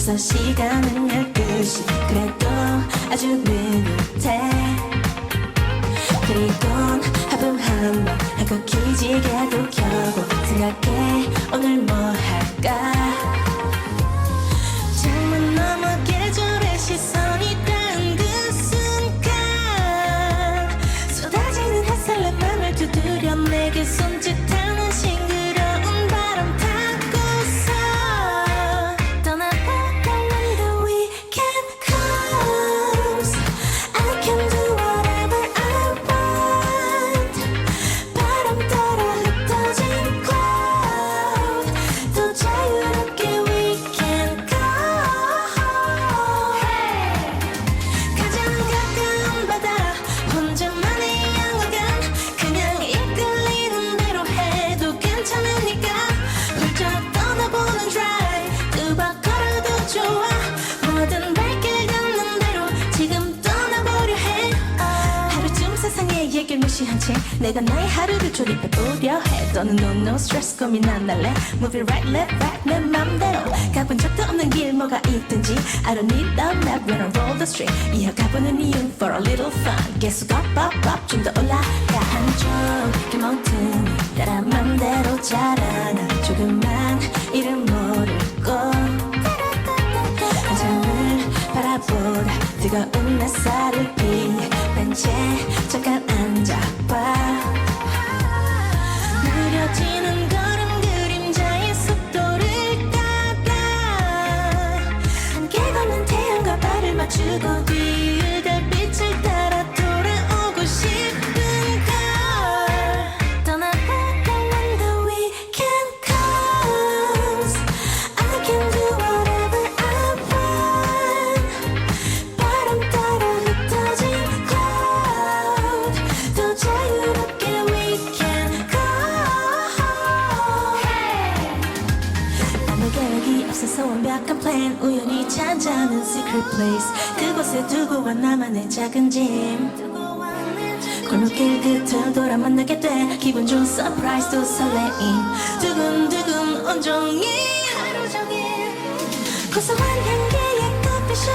벌써 시간은 12시. 그래도 아주 느긋해. 그리곤 하품 한번 하고 기지개도 켜고 생각해. 오늘 뭐 할까? 창문 너머 계절의 시선이 닿은 그 순간. 쏟아지는 햇살에 맘을 두드려 내게 손짓 무시한 채 내가 나의 하루를 조립해보려 해. 너는 no no stress 고민 안 할래? Move it right left right 내 맘대로. 가본 적도 없는 길 뭐가 있든지. I don't need the map when I roll the street 이어가보는 이유 for a little fun. 계속 up up up 좀더 올라가. 한쪽 길멍틈이 따라 맘대로 자라나. 조금만 이름 모르고 한참을 바라보다 뜨거운 햇살을 피해. 벤치에 잠깐 앉아 맞추고 완벽한 plan. 우연히 찾아는 secret place. 그곳에 두고 와 나만의 작은 짐 골목길 끝을 돌아 만나게 돼. 기분 좋은 surprise 또 설레임. 두근두근 온종일 하루 종일 고소한 향기의 커피숍